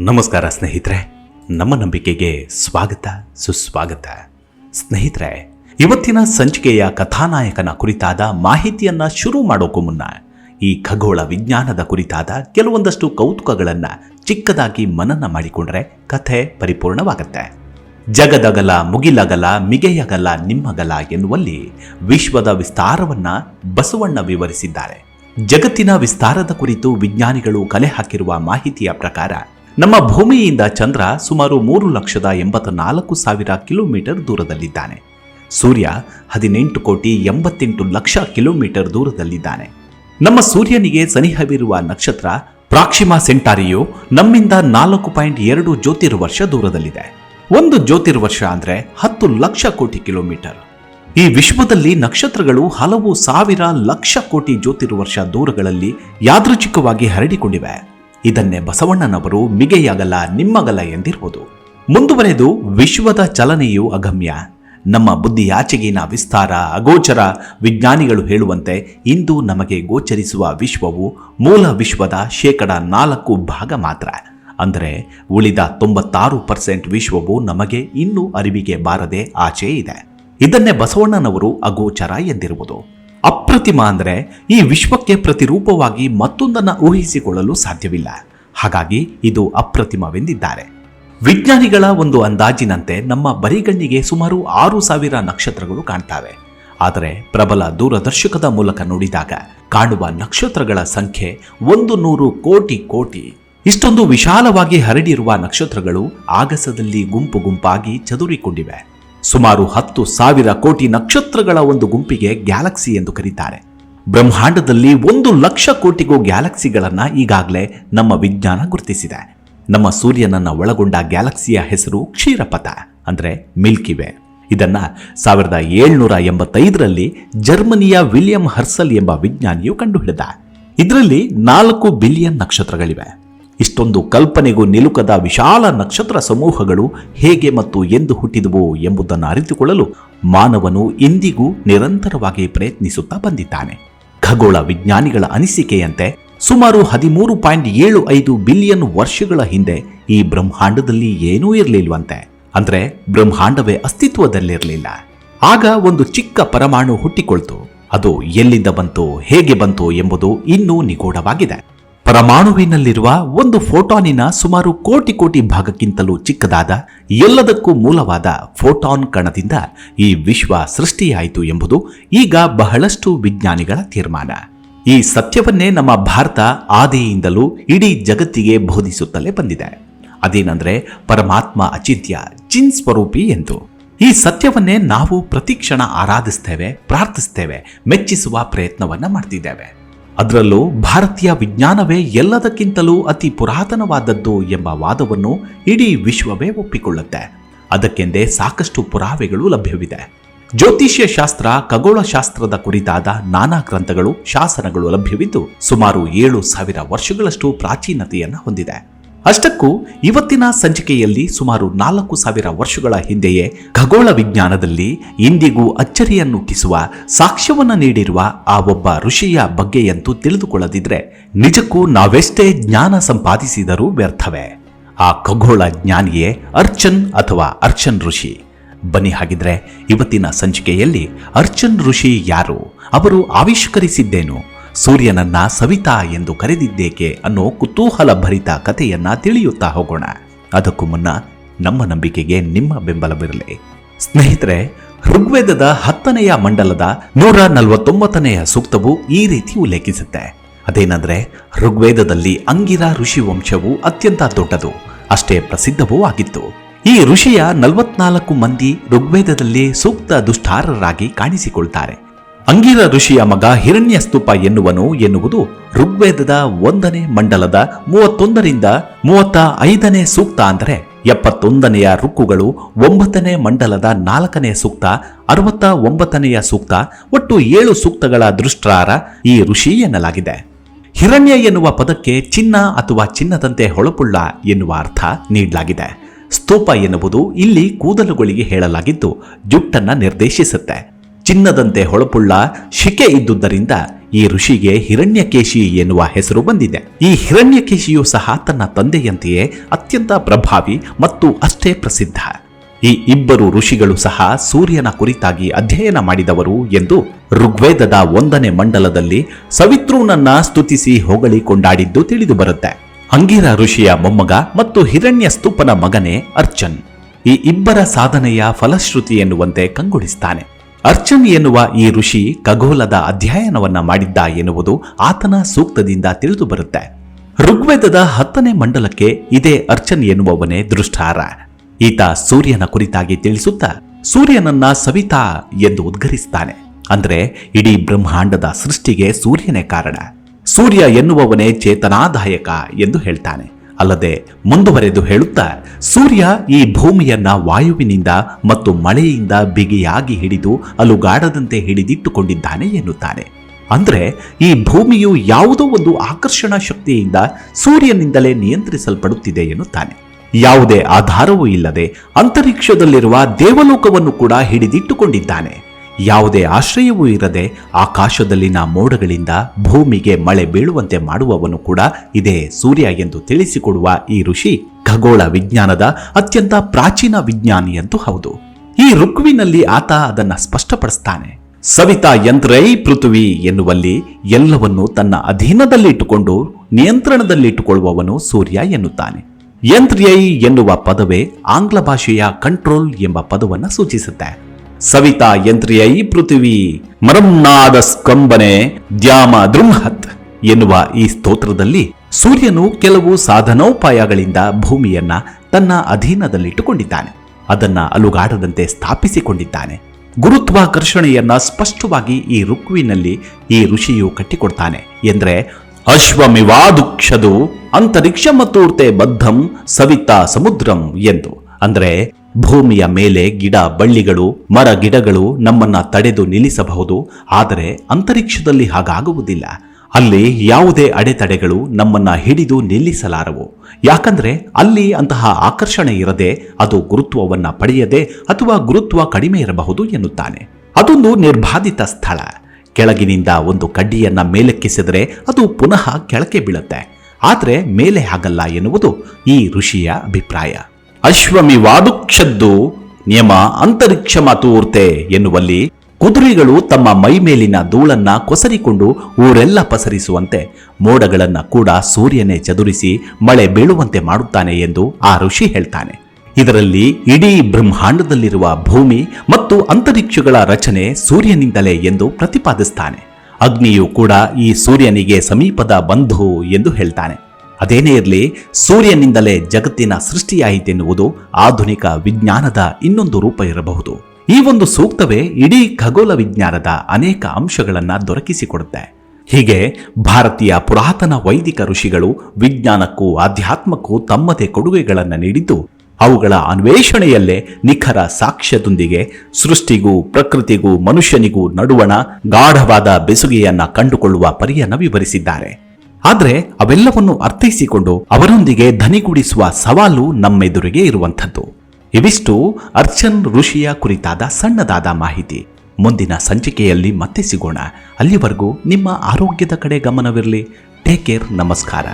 ನಮಸ್ಕಾರ ಸ್ನೇಹಿತರೆ, ನಮ್ಮ ನಂಬಿಕೆಗೆ ಸ್ವಾಗತ, ಸುಸ್ವಾಗತ. ಸ್ನೇಹಿತರೆ, ಇವತ್ತಿನ ಸಂಚಿಕೆಯ ಕಥಾನಾಯಕನ ಕುರಿತಾದ ಮಾಹಿತಿಯನ್ನ ಶುರು ಮಾಡೋಕ್ಕೂ ಮುನ್ನ, ಈ ಖಗೋಳ ವಿಜ್ಞಾನದ ಕುರಿತಾದ ಕೆಲವೊಂದಷ್ಟು ಕೌತುಕಗಳನ್ನ ಚಿಕ್ಕದಾಗಿ ಮನನ ಮಾಡಿಕೊಂಡ್ರೆ ಕಥೆ ಪರಿಪೂರ್ಣವಾಗತ್ತೆ. ಜಗದಗಲ ಮುಗಿಲಗಲ ಮಿಗೆಯಗಲ ನಿಮ್ಮಗಲ ಎನ್ನುವಲ್ಲಿ ವಿಶ್ವದ ವಿಸ್ತಾರವನ್ನ ಬಸವಣ್ಣ ವಿವರಿಸಿದ್ದಾರೆ. ಜಗತ್ತಿನ ವಿಸ್ತಾರದ ಕುರಿತು ವಿಜ್ಞಾನಿಗಳು ಕಲೆ ಹಾಕಿರುವ ಮಾಹಿತಿಯ ಪ್ರಕಾರ ನಮ್ಮ ಭೂಮಿಯಿಂದ ಚಂದ್ರ ಸುಮಾರು ಮೂರು ಲಕ್ಷದ ಎಂಬತ್ತ ನಾಲ್ಕು ಸಾವಿರ ಕಿಲೋಮೀಟರ್ ದೂರದಲ್ಲಿದ್ದಾನೆ. ಸೂರ್ಯ ಹದಿನೆಂಟು ಕೋಟಿ ಎಂಬತ್ತೆಂಟು ಲಕ್ಷ ಕಿಲೋಮೀಟರ್ ದೂರದಲ್ಲಿದ್ದಾನೆ. ನಮ್ಮ ಸೂರ್ಯನಿಗೆ ಸನಿಹವಿರುವ ನಕ್ಷತ್ರ ಪ್ರಾಕ್ಷಿಮಾ ಸೆಂಟಾರಿಯು ನಮ್ಮಿಂದ ನಾಲ್ಕು ಪಾಯಿಂಟ್ ಎರಡು ಜ್ಯೋತಿರ್ವರ್ಷ ದೂರದಲ್ಲಿದೆ. ಒಂದು ಜ್ಯೋತಿರ್ವರ್ಷ ಅಂದ್ರೆ ಹತ್ತು ಲಕ್ಷ ಕೋಟಿ ಕಿಲೋಮೀಟರ್. ಈ ವಿಶ್ವದಲ್ಲಿ ನಕ್ಷತ್ರಗಳು ಹಲವು ಸಾವಿರ ಲಕ್ಷ ಕೋಟಿ ಜ್ಯೋತಿರ್ವರ್ಷ ದೂರಗಳಲ್ಲಿ ಯಾದೃಚ್ಛಿಕವಾಗಿ ಹರಡಿಕೊಂಡಿವೆ. ಇದನ್ನೇ ಬಸವಣ್ಣನವರು ಮಿಗೆಯಾಗಲ್ಲ ನಿಮ್ಮಗಲ ಎಂದಿರುವುದು. ಮುಂದುವರೆದು ವಿಶ್ವದ ಚಲನೆಯು ಅಗಮ್ಯ. ನಮ್ಮ ಬುದ್ಧಿಯಾಚೆಗಿನ ವಿಸ್ತಾರ, ಅಗೋಚರ ವಿಜ್ಞಾನಿಗಳು ಹೇಳುವಂತೆ ಇಂದು ನಮಗೆ ಗೋಚರಿಸುವ ವಿಶ್ವವು ಮೂಲ ವಿಶ್ವದ ಶೇಕಡ ನಾಲ್ಕು ಭಾಗ ಮಾತ್ರ. ಅಂದರೆ ಉಳಿದ ತೊಂಬತ್ತಾರು ಪರ್ಸೆಂಟ್ ವಿಶ್ವವು ನಮಗೆ ಇನ್ನೂ ಅರಿವಿಗೆ ಬಾರದೆ ಆಚೆ ಇದೆ ಇದನ್ನೇ ಬಸವಣ್ಣನವರು ಅಗೋಚರ ಎಂದಿರುವುದು. ಅಪ್ರತಿಮ ಅಂದರೆ ಈ ವಿಶ್ವಕ್ಕೆ ಪ್ರತಿರೂಪವಾಗಿ ಮತ್ತೊಂದನ್ನು ಊಹಿಸಿಕೊಳ್ಳಲು ಸಾಧ್ಯವಿಲ್ಲ. ಹಾಗಾಗಿ ಇದು ಅಪ್ರತಿಮವೆಂದಿದ್ದಾರೆ. ವಿಜ್ಞಾನಿಗಳ ಒಂದು ಅಂದಾಜಿನಂತೆ ನಮ್ಮ ಬರಿಗಣ್ಣಿಗೆ ಸುಮಾರು ಆರು ಸಾವಿರ ನಕ್ಷತ್ರಗಳು ಕಾಣ್ತವೆ. ಆದರೆ ಪ್ರಬಲ ದೂರದರ್ಶಕದ ಮೂಲಕ ನೋಡಿದಾಗ ಕಾಣುವ ನಕ್ಷತ್ರಗಳ ಸಂಖ್ಯೆ ಒಂದು ನೂರು ಕೋಟಿ ಕೋಟಿ. ಇಷ್ಟೊಂದು ವಿಶಾಲವಾಗಿ ಹರಡಿರುವ ನಕ್ಷತ್ರಗಳು ಆಗಸದಲ್ಲಿ ಗುಂಪು ಗುಂಪಾಗಿ ಚದುರಿಕೊಂಡಿವೆ. ಸುಮಾರು ಹತ್ತು ಸಾವಿರ ಕೋಟಿ ನಕ್ಷತ್ರಗಳ ಒಂದು ಗುಂಪಿಗೆ ಗ್ಯಾಲಕ್ಸಿ ಎಂದು ಕರೀತಾರೆ. ಬ್ರಹ್ಮಾಂಡದಲ್ಲಿ ಒಂದು ಲಕ್ಷ ಕೋಟಿಗೂ ಗ್ಯಾಲಕ್ಸಿಗಳನ್ನು ಈಗಾಗಲೇ ನಮ್ಮ ವಿಜ್ಞಾನ ಗುರುತಿಸಿದೆ. ನಮ್ಮ ಸೂರ್ಯನನ್ನು ಒಳಗೊಂಡ ಗ್ಯಾಲಕ್ಸಿಯ ಹೆಸರು ಕ್ಷೀರಪಥ ಅಂದರೆ ಮಿಲ್ಕಿವೆ. ಇದನ್ನು ಸಾವಿರದ ಏಳ್ನೂರ ಎಂಬತ್ತೈದರಲ್ಲಿ ಜರ್ಮನಿಯ ವಿಲಿಯಂ ಹರ್ಸಲ್ ಎಂಬ ವಿಜ್ಞಾನಿಯು ಕಂಡುಹಿಡಿದ. ಇದರಲ್ಲಿ ನಾಲ್ಕು ಬಿಲಿಯನ್ ನಕ್ಷತ್ರಗಳಿವೆ. ಇಷ್ಟೊಂದು ಕಲ್ಪನೆಗೂ ನಿಲುಕದ ವಿಶಾಲ ನಕ್ಷತ್ರ ಸಮೂಹಗಳು ಹೇಗೆ ಮತ್ತು ಎಂದು ಹುಟ್ಟಿದವು ಎಂಬುದನ್ನು ಅರಿತುಕೊಳ್ಳಲು ಮಾನವನು ಇಂದಿಗೂ ನಿರಂತರವಾಗಿ ಪ್ರಯತ್ನಿಸುತ್ತಾ ಬಂದಿದ್ದಾನೆ. ಖಗೋಳ ವಿಜ್ಞಾನಿಗಳ ಅನಿಸಿಕೆಯಂತೆ ಸುಮಾರು ಹದಿಮೂರು ಪಾಯಿಂಟ್ ಏಳು ಐದು ಬಿಲಿಯನ್ ವರ್ಷಗಳ ಹಿಂದೆ ಈ ಬ್ರಹ್ಮಾಂಡದಲ್ಲಿ ಏನೂ ಇರಲಿಲ್ವಂತೆ. ಅಂದ್ರೆ ಬ್ರಹ್ಮಾಂಡವೇ ಅಸ್ತಿತ್ವದಲ್ಲಿರಲಿಲ್ಲ. ಆಗ ಒಂದು ಚಿಕ್ಕ ಪರಮಾಣು ಹುಟ್ಟಿಕೊಳ್ತು. ಅದು ಎಲ್ಲಿಂದ ಬಂತು, ಹೇಗೆ ಬಂತು ಎಂಬುದು ಇನ್ನೂ ನಿಗೂಢವಾಗಿದೆ. ಪರಮಾಣುವಿನಲ್ಲಿರುವ ಒಂದು ಫೋಟಾನಿನ ಸುಮಾರು ಕೋಟಿ ಕೋಟಿ ಭಾಗಕ್ಕಿಂತಲೂ ಚಿಕ್ಕದಾದ, ಎಲ್ಲದಕ್ಕೂ ಮೂಲವಾದ ಫೋಟಾನ್ ಕಣದಿಂದ ಈ ವಿಶ್ವ ಸೃಷ್ಟಿಯಾಯಿತು ಎಂಬುದು ಈಗ ಬಹಳಷ್ಟು ವಿಜ್ಞಾನಿಗಳ ತೀರ್ಮಾನ. ಈ ಸತ್ಯವನ್ನೇ ನಮ್ಮ ಭಾರತ ಆದಿಯಿಂದಲೂ ಇಡೀ ಜಗತ್ತಿಗೆ ಬೋಧಿಸುತ್ತಲೇ ಬಂದಿದೆ. ಅದೇನೆಂದರೆ ಪರಮಾತ್ಮ ಅಚಿತ್ಯ ಚಿನ್ ಸ್ವರೂಪಿ ಎಂದು. ಈ ಸತ್ಯವನ್ನೇ ನಾವು ಪ್ರತಿಕ್ಷಣ ಆರಾಧಿಸ್ತೇವೆ, ಪ್ರಾರ್ಥಿಸ್ತೇವೆ, ಮೆಚ್ಚಿಸುವ ಪ್ರಯತ್ನವನ್ನ ಮಾಡ್ತಿದ್ದೇವೆ. ಅದರಲ್ಲೂ ಭಾರತೀಯ ವಿಜ್ಞಾನವೇ ಎಲ್ಲದಕ್ಕಿಂತಲೂ ಅತಿ ಪುರಾತನವಾದದ್ದು ಎಂಬ ವಾದವನ್ನು ಇಡೀ ವಿಶ್ವವೇ ಒಪ್ಪಿಕೊಳ್ಳುತ್ತೆ. ಅದಕ್ಕೆಂದೇ ಸಾಕಷ್ಟು ಪುರಾವೆಗಳು ಲಭ್ಯವಿದೆ. ಜ್ಯೋತಿಷ್ಯ ಶಾಸ್ತ್ರ ಖಗೋಳ ಶಾಸ್ತ್ರದ ಕುರಿತಾದ ನಾನಾ ಗ್ರಂಥಗಳು, ಶಾಸನಗಳು ಲಭ್ಯವಿದ್ದು ಸುಮಾರು ಏಳು ಸಾವಿರ ವರ್ಷಗಳಷ್ಟು ಪ್ರಾಚೀನತೆಯನ್ನು ಹೊಂದಿದೆ. ಅಷ್ಟಕ್ಕೂ ಇವತ್ತಿನ ಸಂಚಿಕೆಯಲ್ಲಿ ಸುಮಾರು ನಾಲ್ಕು ಸಾವಿರ ವರ್ಷಗಳ ಹಿಂದೆಯೇ ಖಗೋಳ ವಿಜ್ಞಾನದಲ್ಲಿ ಇಂದಿಗೂ ಅಚ್ಚರಿಯನ್ನುಟ್ಟಿಸುವ ಸಾಕ್ಷ್ಯವನ್ನು ನೀಡಿರುವ ಆ ಒಬ್ಬ ಋಷಿಯ ಬಗ್ಗೆಯಂತೂ ತಿಳಿದುಕೊಳ್ಳದಿದ್ರೆ ನಿಜಕ್ಕೂ ನಾವೆಷ್ಟೇ ಜ್ಞಾನ ಸಂಪಾದಿಸಿದರೂ ವ್ಯರ್ಥವೇ. ಆ ಖಗೋಳ ಜ್ಞಾನಿಯೇ ಅರ್ಚನ್ ಅಥವಾ ಅರ್ಚನ್ ಋಷಿ. ಬನ್ನಿ ಹಾಗಿದ್ರೆ ಇವತ್ತಿನ ಸಂಚಿಕೆಯಲ್ಲಿ ಅರ್ಚನ್ ಋಷಿ ಯಾರು, ಅವರು ಆವಿಷ್ಕರಿಸಿದ್ದೇನು ಸೂರ್ಯನನ್ನ ಸವಿತಾ ಎಂದು ಕರೆದಿದ್ದೇಕೆ ಅನ್ನೋ ಕುತೂಹಲ ಭರಿತ ಕಥೆಯನ್ನ ತಿಳಿಯುತ್ತಾ ಹೋಗೋಣ. ಅದಕ್ಕೂ ಮುನ್ನ ನಮ್ಮ ನಂಬಿಕೆಗೆ ನಿಮ್ಮ ಬೆಂಬಲವಿರಲಿ. ಸ್ನೇಹಿತರೆ, ಋಗ್ವೇದದ ಹತ್ತನೆಯ ಮಂಡಲದ ನೂರ ನಲವತ್ತೊಂಬತ್ತನೆಯ ಸೂಕ್ತವು ಈ ರೀತಿ ಉಲ್ಲೇಖಿಸುತ್ತೆ. ಅದೇನಂದ್ರೆ, ಋಗ್ವೇದದಲ್ಲಿ ಅಂಗಿರ ಋಷಿ ವಂಶವು ಅತ್ಯಂತ ದೊಡ್ಡದು, ಅಷ್ಟೇ ಪ್ರಸಿದ್ಧವೂ ಆಗಿತ್ತು. ಈ ಋಷಿಯ ನಲವತ್ನಾಲ್ಕು ಮಂದಿ ಋಗ್ವೇದದಲ್ಲಿ ಸೂಕ್ತ ದುಷ್ಟಾರರಾಗಿ ಕಾಣಿಸಿಕೊಳ್ತಾರೆ. ಅಂಗಿರ ಋಷಿಯ ಮಗ ಹಿರಣ್ಯ ಸ್ತೂಪ ಎನ್ನುವನು ಎನ್ನುವುದು ಋಗ್ವೇದದ ಒಂದನೇ ಮಂಡಲದ ಮೂವತ್ತೊಂದರಿಂದ ಮೂವತ್ತ ಐದನೇ ಸೂಕ್ತ ಅಂದರೆ ಎಪ್ಪತ್ತೊಂದನೆಯ ಋಕ್ಕುಗಳು ಒಂಬತ್ತನೇ ಮಂಡಲದ ನಾಲ್ಕನೇ ಸೂಕ್ತ ಅರವತ್ತ ಒಂಬತ್ತನೆಯ ಸೂಕ್ತ, ಒಟ್ಟು ಏಳು ಸೂಕ್ತಗಳ ದೃಷ್ಟಾರ ಈ ಋಷಿ ಎನ್ನಲಾಗಿದೆ. ಹಿರಣ್ಯ ಎನ್ನುವ ಪದಕ್ಕೆ ಚಿನ್ನ ಅಥವಾ ಚಿನ್ನದಂತೆ ಹೊಳಪುಳ್ಳ ಎನ್ನುವ ಅರ್ಥ ನೀಡಲಾಗಿದೆ. ಸ್ತೂಪ ಎನ್ನುವುದು ಇಲ್ಲಿ ಕೂದಲುಗಳಿಗೆ ಹೇಳಲಾಗಿದ್ದು ಜುಟ್ಟನ್ನ ನಿರ್ದೇಶಿಸುತ್ತೆ. ಚಿನ್ನದಂತೆ ಹೊಳಪುಳ್ಳ ಶಿಕೆ ಇದ್ದುದರಿಂದ ಈ ಋಷಿಗೆ ಹಿರಣ್ಯಕೇಶಿ ಎನ್ನುವ ಹೆಸರು ಬಂದಿದೆ. ಈ ಹಿರಣ್ಯಕೇಶಿಯು ಸಹ ತನ್ನ ತಂದೆಯಂತೆಯೇ ಅತ್ಯಂತ ಪ್ರಭಾವಿ ಮತ್ತು ಅಷ್ಟೇ ಪ್ರಸಿದ್ಧ. ಈ ಇಬ್ಬರು ಋಷಿಗಳು ಸಹ ಸೂರ್ಯನ ಕುರಿತಾಗಿ ಅಧ್ಯಯನ ಮಾಡಿದವರು ಎಂದು ಋಗ್ವೇದದ ಒಂದನೇ ಮಂಡಲದಲ್ಲಿ ಸವಿತೃನನ್ನ ಸ್ತುತಿಸಿ ಹೊಗಳಿ ಕೊಂಡಾಡಿದ್ದು ತಿಳಿದು ಬರುತ್ತೆ. ಅಂಗಿರ ಋಷಿಯ ಮೊಮ್ಮಗ ಮತ್ತು ಹಿರಣ್ಯ ಸ್ತೂಪನ ಮಗನೇ ಅರ್ಚನ್ ಈ ಇಬ್ಬರ ಸಾಧನೆಯ ಫಲಶ್ರುತಿ ಎನ್ನುವಂತೆ ಕಂಗೊಳಿಸ್ತಾನೆ. ಅರ್ಚನ್ ಎನ್ನುವ ಈ ಋಷಿ ಖಗೋಲದ ಅಧ್ಯಯನವನ್ನ ಮಾಡಿದ್ದ ಎನ್ನುವುದು ಆತನ ಸೂಕ್ತದಿಂದ ತಿಳಿದು ಬರುತ್ತೆ. ಋಗ್ವೇದದ ಹತ್ತನೇ ಮಂಡಲಕ್ಕೆ ಇದೇ ಅರ್ಚನ್ ಎನ್ನುವವನೇ ದೃಷ್ಟಾರ ಈತ ಸೂರ್ಯನ ಕುರಿತಾಗಿ ತಿಳಿಸುತ್ತಾ, ಸೂರ್ಯನನ್ನ ಸವಿತಾ ಎಂದು ಉದ್ಗರಿಸ್ತಾನೆ. ಅಂದ್ರೆ, ಇಡೀ ಬ್ರಹ್ಮಾಂಡದ ಸೃಷ್ಟಿಗೆ ಸೂರ್ಯನೇ ಕಾರಣ. ಸೂರ್ಯ ಎನ್ನುವವನೇ ಚೇತನಾದಾಯಕ ಎಂದು ಹೇಳ್ತಾನೆ. ಅಲ್ಲದೆ ಮುಂದುವರೆದು ಹೇಳುತ್ತಾ, ಸೂರ್ಯ ಈ ಭೂಮಿಯನ್ನ ವಾಯುವಿನಿಂದ ಮತ್ತು ಮಳೆಯಿಂದ ಬಿಗಿಯಾಗಿ ಹಿಡಿದು ಅಲುಗಾಡದಂತೆ ಹಿಡಿದಿಟ್ಟುಕೊಂಡಿದ್ದಾನೆ ಎನ್ನುತ್ತಾನೆ. ಅಂದ್ರೆ ಈ ಭೂಮಿಯು ಯಾವುದೋ ಒಂದು ಆಕರ್ಷಣಾ ಶಕ್ತಿಯಿಂದ ಸೂರ್ಯನಿಂದಲೇ ನಿಯಂತ್ರಿಸಲ್ಪಡುತ್ತಿದೆ ಎನ್ನುತ್ತಾನೆ. ಯಾವುದೇ ಆಧಾರವೂ ಇಲ್ಲದೆ ಅಂತರಿಕ್ಷದಲ್ಲಿರುವ ದೇವಲೋಕವನ್ನು ಕೂಡ ಹಿಡಿದಿಟ್ಟುಕೊಂಡಿದ್ದಾನೆ. ಯಾವುದೇ ಆಶ್ರಯವೂ ಇರದೆ ಆಕಾಶದಲ್ಲಿನ ಮೋಡಗಳಿಂದ ಭೂಮಿಗೆ ಮಳೆ ಬೀಳುವಂತೆ ಮಾಡುವವನು ಕೂಡ ಇದೇ ಸೂರ್ಯ ಎಂದು ತಿಳಿಸಿಕೊಡುವ ಈ ಋಷಿ ಖಗೋಳ ವಿಜ್ಞಾನದ ಅತ್ಯಂತ ಪ್ರಾಚೀನ ವಿಜ್ಞಾನಿಯಂತೂ ಹೌದು. ಈ ಋಕ್ವಿನಲ್ಲಿ ಆತ ಅದನ್ನ ಸ್ಪಷ್ಟಪಡಿಸ್ತಾನೆ. ಸವಿತಾ ಯಂತ್ರೈ ಪೃಥ್ವಿ ಎನ್ನುವಲ್ಲಿ ಎಲ್ಲವನ್ನು ತನ್ನ ಅಧೀನದಲ್ಲಿಟ್ಟುಕೊಂಡು ನಿಯಂತ್ರಣದಲ್ಲಿಟ್ಟುಕೊಳ್ಳುವವನು ಸೂರ್ಯ ಎನ್ನುತ್ತಾನೆ. ಯಂತ್ರ್ಯೈ ಎನ್ನುವ ಪದವೇ ಆಂಗ್ಲ ಭಾಷೆಯ ಕಂಟ್ರೋಲ್ ಎಂಬ ಪದವನ್ನು ಸೂಚಿಸುತ್ತೆ. ಸವಿತಾ ಯಂತ್ರಿಯೈ ಪೃಥ್ವಿ ಮರಂನಾದ ಸ್ಕಂಬನೆ ದ್ಯಾಮ ದೃಂಹತ್ ಎನ್ನುವ ಈ ಸ್ತೋತ್ರದಲ್ಲಿ ಸೂರ್ಯನು ಕೆಲವು ಸಾಧನೋಪಾಯಗಳಿಂದ ಭೂಮಿಯನ್ನ ತನ್ನ ಅಧೀನದಲ್ಲಿಟ್ಟುಕೊಂಡಿದ್ದಾನೆ. ಅದನ್ನ ಅಲುಗಾಡದಂತೆ ಸ್ಥಾಪಿಸಿಕೊಂಡಿದ್ದಾನೆ. ಗುರುತ್ವಾಕರ್ಷಣೆಯನ್ನ ಸ್ಪಷ್ಟವಾಗಿ ಈ ಋಕ್ವಿನಲ್ಲಿ ಈ ಋಷಿಯು ಕಟ್ಟಿಕೊಡ್ತಾನೆ ಎಂದ್ರೆ, ಅಶ್ವಮಿವಾದುಕ್ಷದು ಅಂತರಿಕ್ಷ ಮತ್ತೂರ್ತೆ ಬದ್ಧಂ ಸವಿತಾ ಸಮುದ್ರಂ ಎಂದು. ಅಂದ್ರೆ ಭೂಮಿಯ ಮೇಲೆ ಗಿಡ, ಬಳ್ಳಿಗಳು, ಮರ, ಗಿಡಗಳು ನಮ್ಮನ್ನ ತಡೆದು ನಿಲ್ಲಿಸಬಹುದು. ಆದರೆ ಅಂತರಿಕ್ಷದಲ್ಲಿ ಹಾಗಾಗುವುದಿಲ್ಲ. ಅಲ್ಲಿ ಯಾವುದೇ ಅಡೆತಡೆಗಳು ನಮ್ಮನ್ನ ಹಿಡಿದು ನಿಲ್ಲಿಸಲಾರವು. ಯಾಕಂದ್ರೆ ಅಲ್ಲಿ ಅಂತಹ ಆಕರ್ಷಣೆ ಇರದೆ ಅದು ಗುರುತ್ವವನ್ನ ಪಡೆಯದೆ ಅಥವಾ ಗುರುತ್ವ ಕಡಿಮೆ ಇರಬಹುದು ಎನ್ನುತ್ತಾನೆ. ಅದೊಂದು ನಿರ್ಬಾಧಿತ ಸ್ಥಳ. ಕೆಳಗಿನಿಂದ ಒಂದು ಕಡ್ಡಿಯನ್ನ ಮೇಲೆಕ್ಕಿಸಿದರೆ ಅದು ಪುನಃ ಕೆಳಕ್ಕೆ ಬೀಳುತ್ತೆ. ಆದರೆ ಮೇಲೆ ಹಾಗಲ್ಲ ಎನ್ನುವುದು ಈ ಋಷಿಯ ಅಭಿಪ್ರಾಯ. ಅಶ್ವಮಿವಾದುಕ್ಷದ್ದು ನಿಯಮ ಅಂತರಿಕ್ಷ ಮಾತೂರ್ತೆ ಎನ್ನುವಲ್ಲಿ ಕುದುರೆಗಳು ತಮ್ಮ ಮೈ ಮೇಲಿನ ಧೂಳನ್ನ ಕೊಸರಿಕೊಂಡು ಊರೆಲ್ಲ ಪಸರಿಸುವಂತೆ ಮೋಡಗಳನ್ನ ಕೂಡ ಸೂರ್ಯನೇ ಚದುರಿಸಿ ಮಳೆ ಬೀಳುವಂತೆ ಮಾಡುತ್ತಾನೆ ಎಂದು ಆ ಋಷಿ ಹೇಳ್ತಾನೆ. ಇದರಲ್ಲಿ ಇಡೀ ಬ್ರಹ್ಮಾಂಡದಲ್ಲಿರುವ ಭೂಮಿ ಮತ್ತು ಅಂತರಿಕ್ಷಗಳ ರಚನೆ ಸೂರ್ಯನಿಂದಲೇ ಎಂದು ಪ್ರತಿಪಾದಿಸ್ತಾನೆ. ಅಗ್ನಿಯು ಕೂಡ ಈ ಸೂರ್ಯನಿಗೆ ಸಮೀಪದ ಬಂಧು ಎಂದು ಹೇಳ್ತಾನೆ. ಅದೇನೇ ಇರಲಿ, ಸೂರ್ಯನಿಂದಲೇ ಜಗತ್ತಿನ ಸೃಷ್ಟಿಯಾಯಿತೆನ್ನುವುದು ಆಧುನಿಕ ವಿಜ್ಞಾನದ ಇನ್ನೊಂದು ರೂಪ ಇರಬಹುದು. ಈ ಒಂದು ಸೂಕ್ತವೇ ಇಡೀ ಖಗೋಳ ವಿಜ್ಞಾನದ ಅನೇಕ ಅಂಶಗಳನ್ನು ದೊರಕಿಸಿಕೊಡುತ್ತೆ. ಹೀಗೆ ಭಾರತೀಯ ಪುರಾತನ ವೈದಿಕ ಋಷಿಗಳು ವಿಜ್ಞಾನಕ್ಕೂ ಆಧ್ಯಾತ್ಮಕ್ಕೂ ತಮ್ಮದೇ ಕೊಡುಗೆಗಳನ್ನು ನೀಡಿದ್ದು, ಅವುಗಳ ಅನ್ವೇಷಣೆಯಲ್ಲೇ ನಿಖರ ಸಾಕ್ಷ್ಯದೊಂದಿಗೆ ಸೃಷ್ಟಿಗೂ ಪ್ರಕೃತಿಗೂ ಮನುಷ್ಯನಿಗೂ ನಡುವಣ ಗಾಢವಾದ ಬೆಸುಗೆಯನ್ನ ಕಂಡುಕೊಳ್ಳುವ ಪರಿಯನ್ನ ವಿವರಿಸಿದ್ದಾರೆ. ಆದರೆ ಅವೆಲ್ಲವನ್ನು ಅರ್ಥೈಸಿಕೊಂಡು ಅವರೊಂದಿಗೆ ಧನಿಗೂಡಿಸುವ ಸವಾಲು ನಮ್ಮೆದುರಿಗೆ ಇರುವಂಥದ್ದು. ಇವಿಷ್ಟು ಅರ್ಚನ್ ಋಷಿಯ ಕುರಿತಾದ ಸಣ್ಣದಾದ ಮಾಹಿತಿ. ಮುಂದಿನ ಸಂಚಿಕೆಯಲ್ಲಿ ಮತ್ತೆ ಸಿಗೋಣ. ಅಲ್ಲಿವರೆಗೂ ನಿಮ್ಮ ಆರೋಗ್ಯದ ಕಡೆ ಗಮನವಿರಲಿ. ಟೇಕ್ ಕೇರ್ ನಮಸ್ಕಾರ.